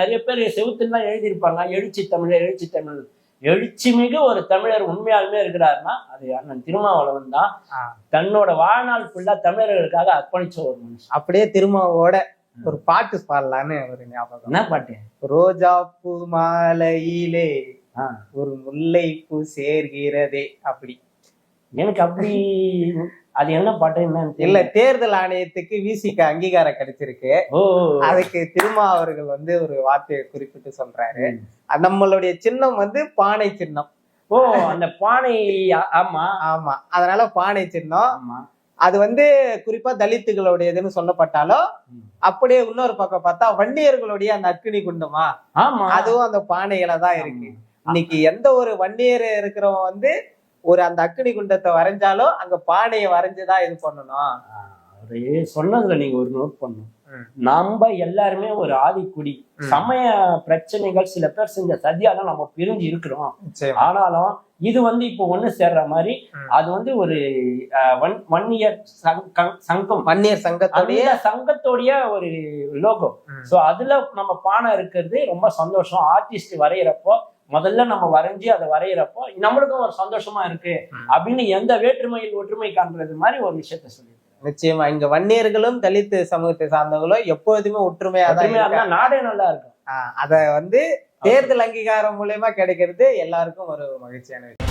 நிறைய பேர் செவுத்துலாம் எழுதியிருப்பாங்க. எழுச்சி தமிழர் எழுச்சி தமிழ் எழுச்சி மிகு ஒரு தமிழர் உண்மையாலுமே இருக்கிறாருன்னா அது அண்ணன் திருமாவளவன் தான். தன்னோட வாழ்நாள் ஃபுல்லா தமிழர்களுக்காக அர்ப்பணிச்ச ஒரு மனுஷன். அப்படியே திருமாவோட ஒரு பாட்டு பாடலான்னு ஒரு ஞாபகம். என்ன பாட்டு? ரோஜா பூ மாலையிலே. ஒரு முல்லை பூ சேர்கிறதே அப்படி. எனக்கு அப்படி அது என்ன பாட்டு என்னன்னு இல்ல தேர்தல் ஆணையத்துக்கு விசிக்கு அங்கீகாரம் கிடைச்சிருக்கு. அதுக்கு திருமா அவர்கள் வந்து ஒரு வார்த்தையை குறிப்பிட்டு சொல்றாரு. நம்மளுடைய சின்னம் வந்து பானை சின்னம். ஓ அந்த பானை ஆமா. ஆமா அதனால பானை சின்னம். அது வந்து குறிப்பா தலித்துகளுடையதுன்னு சொல்லப்பட்டாலும். அப்படியே இன்னொரு பக்கம் பார்த்தா வன்னியர்களுடைய அந்த அக்னி குண்டமா? ஆமா. அதுவும் அந்த பானையில தான் இருக்கு. இன்னைக்கு எந்த ஒரு வன்னியர் இருக்கிறவன் வந்து ஒரு அந்த அக்னி குண்டத்தை வரைஞ்சாலும் அங்க பானையை வரைஞ்சுதான் இது பண்ணணும் அவரு சொன்னதுல நீங்க ஒரு நோட் பண்ணும் ம். நம்ம எல்லாருமே ஒரு ஆதிக்குடி. சமய பிரச்சனைகள் சில பேர் செஞ்ச சதியால நம்ம பிரிஞ்சு இருக்கிறோம். ஆனாலும் இது வந்து இப்போ ஒண்ணு சேர்ற மாதிரி. அது வந்து ஒரு ஒன் இயர் சங்கம் வன்னியர் சங்கத்துடைய அந்த சங்கத்தோடைய ஒரு லோகோ ம். சோ அதுல நம்ம பானை இருக்கிறது ரொம்ப சந்தோஷம் ஆர்டிஸ்ட் வரைகிறப்போ முதல்ல நம்ம வரைஞ்சி அதை வரைகிறப்போ நம்மளுக்கும் ஒரு சந்தோஷமா இருக்கு. அப்படின்னு எந்த வேற்றுமையில் ஒற்றுமை காண்றது மாதிரி ஒரு விஷயத்த சொல்லி நிச்சயமா இங்க வன்னியர்களும் தலித் சமூகத்தை சார்ந்தவங்களும் எப்போதுமே ஒற்றுமையா தான் நாடே நல்லா இருக்கும். அத வந்து தேர்தல் அங்கீகாரம் மூலயமா கிடைக்கிறது எல்லாருக்கும் ஒரு மகிழ்ச்சியான விஷயம்.